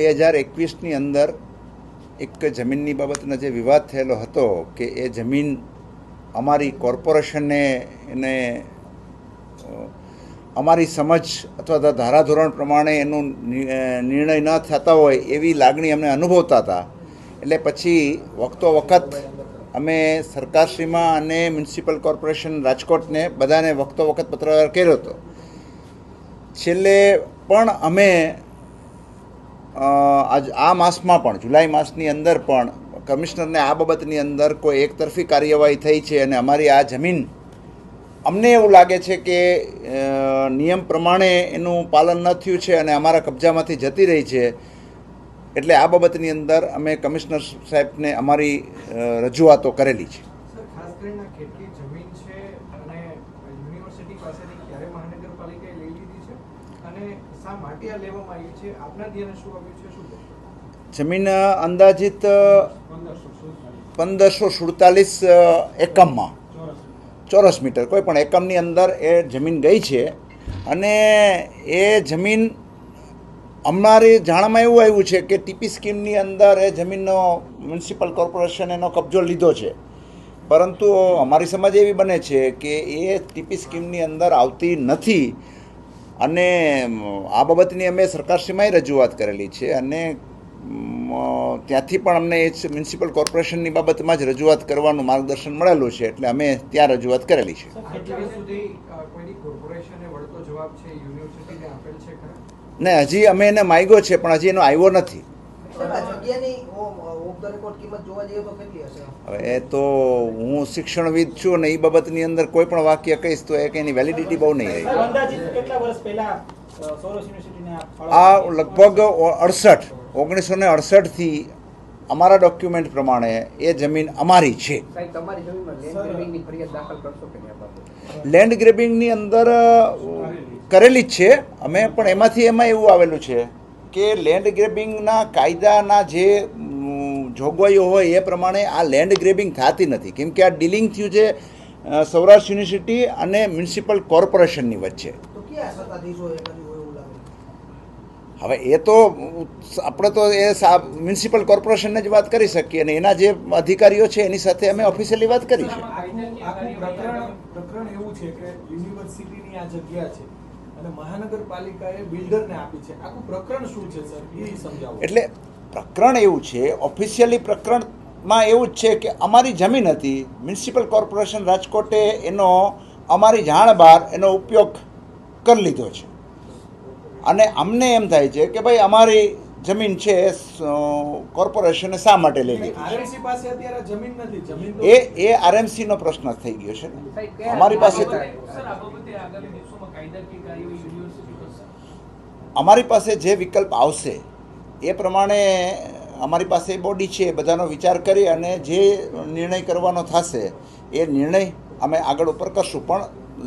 બે હજાર એકવીસની અંદર એક જમીનની બાબતનો જે વિવાદ થયેલો હતો કે એ જમીન અમારી કોર્પોરેશને એને અમારી સમજ અથવા તો ધારાધોરણ પ્રમાણે એનું નિર્ણય ન થતા હોય એવી લાગણી અમને અનુભવતા હતા. એટલે પછી વખતો વખત અમે સરકારશ્રીમાં અને મ્યુનિસિપલ કોર્પોરેશન રાજકોટને બધાને વખતો વખત પત્રવ્યવહાર કર્યો હતો. છેલ્લે પણ અમે આજ આ માસમાં પણ, જુલાઈ માસની અંદર પણ કમિશનરને આ બાબતની અંદર કોઈ એકતરફી કાર્યવાહી થઈ છે અને અમારી આ જમીન, અમને એવું લાગે છે કે નિયમ પ્રમાણે એનું પાલન ન થયું છે અને અમારા કબજામાંથી જતી રહી છે. એટલે આ બાબતની અંદર અમે કમિશનર સાહેબને અમારી રજૂઆતો કરેલી છે અને યુનિવર્સિટી પાસેથી ક્યારે મહાનગરપાલિકાએ લઈ લીધી છે અને શા માટે આ લેવામાં આવી છે આપના ધ્યાને શું આવ્યું છે શું કહેશો? જમીન અંદાજિત પંદરસો સુડતાલીસ એકમમાં. ચોરસ મીટર. કોઈ પણ એકમની અંદર એ જમીન ગઈ છે અને એ જમીન અમારી જાણમાં એવું આવ્યું છે કે ટીપી સ્કીમની અંદર એ જમીનનો મ્યુનિસિપલ કોર્પોરેશન એનો કબજો લીધો છે. પરંતુ અમારી સમજ એવી બને છે કે એ ટીપી સ્કીમની અંદર આવતી નથી. અને આ બાબતની અમે સરકારશ્રીમાંય રજૂઆત કરેલી છે અને ત્યાંથી પણ અમને એ મ્યુનિસિપલ કોર્પોરેશનની બાબતમાં જ રજૂઆત કરવાનું માર્ગદર્શન મળેલું છે એટલે અમે ત્યાં રજૂઆત કરેલી છે. ને હજી અમે એને માગ્યો છે પણ હજી એનો આવ્યો નથી. હવે એ તો હું શિક્ષણવિદ છું અને એ બાબતની અંદર કોઈ પણ વાક્ય કહીશ તો એક એની વેલિડિટી બહુ નહીં રહી. આ? લગભગ અડસઠ ઓગણીસો ને અડસઠથી અમારા ડોક્યુમેન્ટ પ્રમાણે એ જમીન અમારી છે. લેન્ડ ગ્રેબિંગની અંદર કરેલી જ છે. અમે પણ એમાંથી એમાં એવું આવેલું છે. કે લેન્ડ ગ્રેબિંગના કાયદાના જે જોગવાઈઓ હોય એ પ્રમાણે આ લેન્ડ ગ્રેબિંગ થતી નથી. કેમ કે આ ડીલિંગ થયું છે સૌરાષ્ટ્ર યુનિવર્સિટી અને મ્યુનિસિપલ કોર્પોરેશનની વચ્ચે. તો ક્યાં સત્તાધીશો એકાદી હોય એવું લાગે? હવે એ તો આપણે તો એ સા મ્યુનિસિપલ કોર્પોરેશનને જ વાત કરી શકીએ અને એના જે અધિકારીઓ છે એની સાથે અમે ઓફિશિયલી વાત કરી છે પ્રકરણ એવું છે કે યુનિવર્સિટીની આ જગ્યા છે. એટલે પ્રકરણ એવું છે ઓફિશિયલી પ્રકરણમાં એવું જ છે કે અમારી જમીન હતી મ્યુનિસિપલ કોર્પોરેશન રાજકોટે એનો અમારી જાણ બહાર એનો ઉપયોગ કરી લીધો છે. અને અમને એમ થાય છે કે ભાઈ અમારી જમીન છે એ કોર્પોરેશને શા માટે લઈ લીધી? આરએમસી પાસે અત્યારે જમીન નથી જમીન તો એ એ આરએમસીનો પ્રશ્ન થઈ ગયો છે ને. અમારી પાસે તો સર આ બાબતે આગામી દિવસોમાં કાયદાકીય કાર્યવાહી યુનિવર્સિટી કરશે અમારી પાસે જે વિકલ્પ આવશે એ પ્રમાણે અમારી પાસે બોડી છે એ બધાનો વિચાર કરી અને જે નિર્ણય કરવાનો થશે એ નિર્ણય અમે આગળ ઉપર કરશું. પણ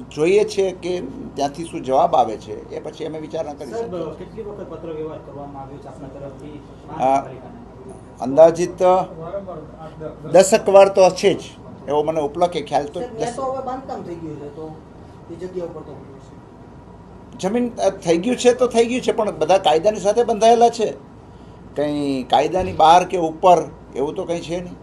જોઈએ છે કે ત્યાંથી શું જવાબ આવે છે એ પછી અમે વિચારણા કરી શકીએ કેટલી વખત પત્ર વ્યવહાર કરવામાં આવ્યો છે આપના તરફથી? આ મહાનગરપાલિકાને? અંદાજિત દસક વાર તો છે જ એવો મને ઉપલબ્ધ ખ્યાલ તો જમીન થઈ ગયું છે તો થઈ ગયું છે પણ બધા કાયદાની સાથે બંધાયેલા છે. કંઈ કાયદાની બહાર કે ઉપર એવું તો કંઈ છે નહીં.